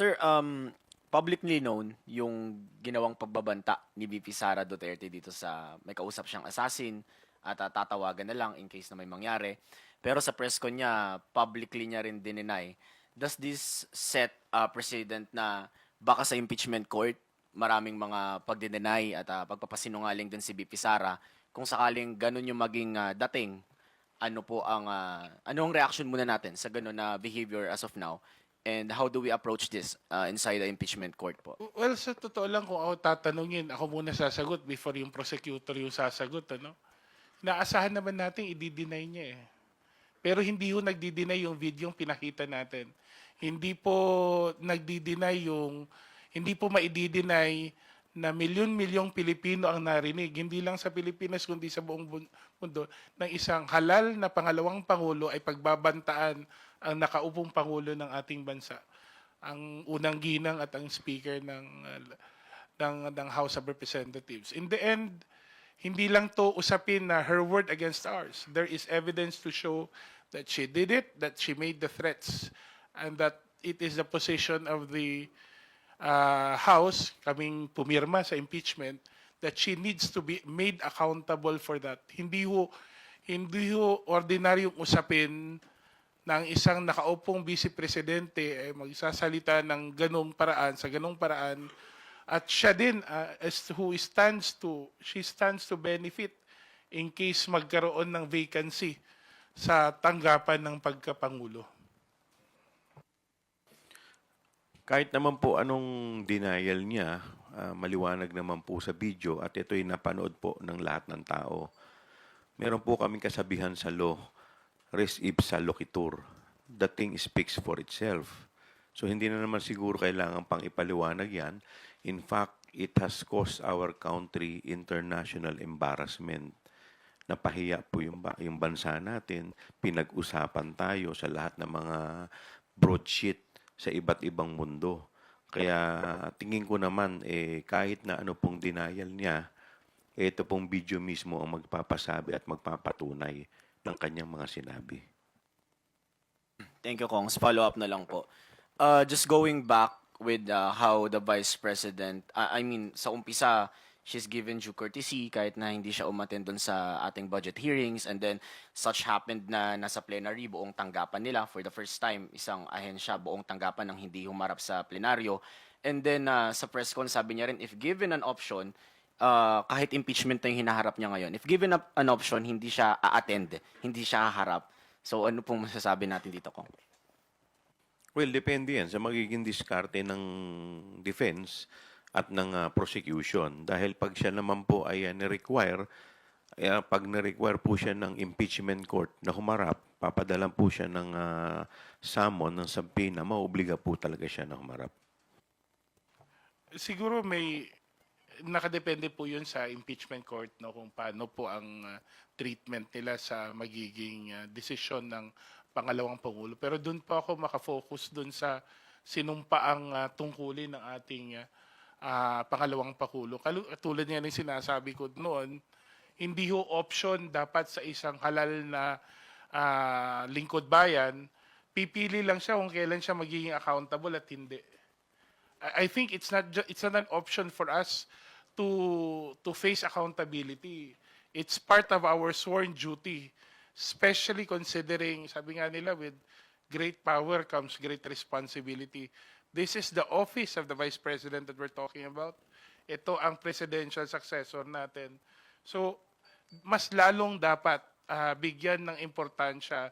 Sir, um, publicly known yung ginawang pagbabanta ni VP Sara Duterte dito sa may kausap siyang assassin at ah, tatawagan na lang in case na may mangyari. Pero sa press con niya, publicly niya rin dininay. Does this set a precedent na baka sa impeachment court, maraming mga pagdinay at ah, pagpapasinungaling din si VP Sara, kung sakaling ganun yung maging ah, dating, ano po ang ah, anong reaction muna natin sa ganun na behavior as of now? And how do we approach this uh, inside the impeachment court po? Well, sa totoo lang, kung ako tatanungin, ako muna sasagot before yung prosecutor yung sasagot, ano? Naasahan naman natin, i-deny niya eh. Pero hindi ho nagdi-deny yung video yung pinakita natin. Hindi po nagdi-deny yung, hindi po maidi-deny na milyon-milyong Pilipino ang narinig, hindi lang sa Pilipinas kundi sa buong mundo, ng isang halal na pangalawang pangulo ay pagbabantaan ang nakaupong pangulo ng ating bansa ang unang ginang at ang speaker ng uh, ng ng House of Representatives. In the end, hindi lang to usapin na her word against ours. There is evidence to show that she did it, that she made the threats, and that it is the position of the uh, House, kaming pumirma sa impeachment, that she needs to be made accountable for that. Hindi ho, hindi ho ordinaryong usapin ng isang nakaupong vice presidente ay magsasalita ng ganong paraan sa ganong paraan at siya din uh, as to who stands to she stands to benefit in case magkaroon ng vacancy sa tanggapan ng pagkapangulo. Kahit naman po anong denial niya, ah, maliwanag naman po sa video at ito'y napanood po ng lahat ng tao. Meron po kaming kasabihan sa law, res ipsa loquitur. The thing speaks for itself. So hindi na naman siguro kailangan pang ipaliwanag yan. In fact, it has caused our country international embarrassment. Napahiya po yung, ba- yung bansa natin. Pinag-usapan tayo sa lahat ng mga broadsheet sa iba't ibang mundo. Kaya tingin ko naman, eh, kahit na ano pong denial niya, ito pong video mismo ang magpapasabi at magpapatunay ng kanyang mga sinabi. Thank you, Kongs. Follow up na lang po. Uh, just going back with uh, how the Vice President, uh, I mean, sa umpisa, she's given due courtesy kahit na hindi siya umattend doon sa ating budget hearings. And then such happened na nasa plenary buong tanggapan nila for the first time isang ahensya buong tanggapan ng hindi humarap sa plenaryo. And then uh, sa press con sabi niya rin if given an option uh, kahit impeachment na yung hinaharap niya ngayon if given an option hindi siya a-attend hindi siya haharap. So ano pong masasabi natin dito Kong? Well, depende yan sa magiging diskarte ng defense at ng ah, prosecution. Dahil pag siya naman po ay ah, ni-require, eh, pag ni-require po siya ng impeachment court na humarap, papadalan po siya ng ah, summon, ng subpoena, mauobliga po talaga siya na humarap. Siguro may nakadepende po 'yun sa impeachment court no kung paano po ang uh, treatment nila sa magiging uh, desisyon ng pangalawang pangulo. Pero doon po ako makafocus doon sa sinumpaang uh, tungkulin ng ating uh, uh, pangalawang. Kalu- Tulad nga ng sinasabi ko noon, hindi ho option dapat sa isang halal na uh, lingkod bayan, pipili lang siya kung kailan siya magiging accountable at hindi. I I think it's not it's not an option for us to to face accountability. It's part of our sworn duty, especially considering sabi nga nila with great power comes great responsibility. This is the office of the vice president that we're talking about. Ito ang presidential successor natin. So mas lalong dapat ah, bigyan ng importansya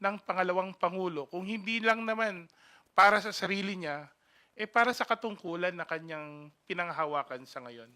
ng pangalawang pangulo kung hindi lang naman para sa sarili niya eh para sa katungkulan na kanyang pinanghawakan sa ngayon.